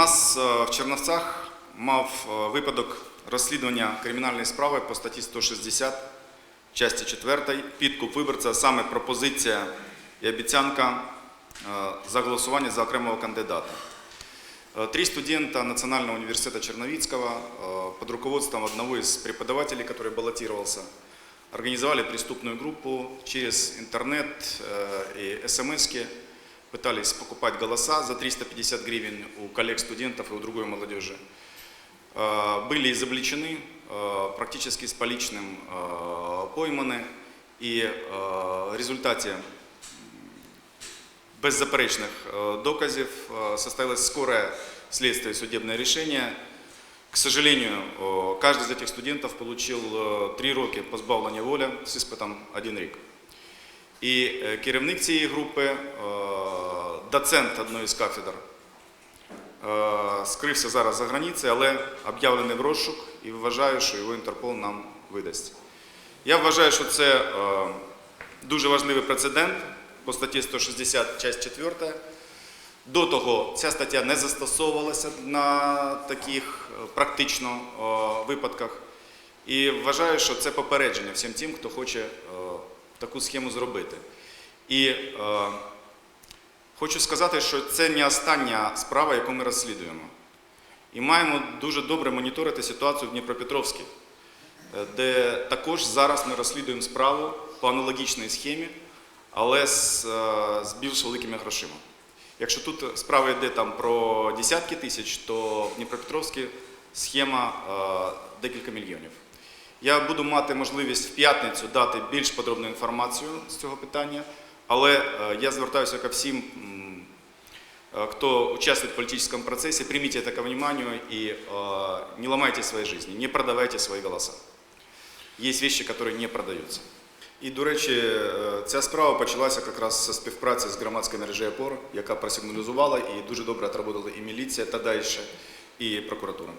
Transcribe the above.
нас е, в Черновцях мав е, випадок розслідування кримінальної справи по статті 160 часті 4 підкуп виборця, а саме пропозиція і обіцянка е, за голосування за окремого кандидата. Э, Три студента Национального университета Черновицкого э, под руководством одного из преподавателей, который баллотировался, организовали преступную группу через интернет э, и смс пытались покупать голоса за 350 гривен у коллег студентов и у другой молодежи. Э, Были изобличены, э, практически с поличным э, пойманы, и э, в результате беззаперечных э, доказов э, состоялось скорое следствие и судебное решение. К сожалению, э, каждый из этих студентов получил э, три роки позбавлення воля з іспитом один рік. І е, керівник цієї групи, е, доцент одної з кафедр, е, скрився зараз за границею, але об'явлений в розшук і вважаю, що його Інтерпол нам видасть. Я вважаю, що це е, дуже важливий прецедент по статті 160, часть 4. До того ця стаття не застосовувалася на таких е, практично випадках. І вважаю, що це попередження всім тим, хто хоче таку схему зробити. І хочу сказати, що це не остання справа, яку ми розслідуємо. І маємо дуже добре моніторити ситуацію в Дніпропетровській, е, де також зараз ми розслідуємо справу по аналогічній схемі, але з, е, з більш великими грошима. Якщо тут справа йде там про десятки тисяч, то в Дніпропетровській схема е, декілька мільйонів. Я буду мати можливість в п'ятницю дати більш подробну інформацію з цього питання, але е, я звертаюся ко всім, м, э, кто участвует в политическом процессе, примите это ко вниманию и э, не ломайте свои жизни, не продавайте свои голоса. Есть вещи, которые не продаются. І, до речі, е, ця справа почалася якраз зі співпраці з громадською мережею ОПОР, яка просигналізувала і дуже добре отработала і міліція та далі, і прокуратура.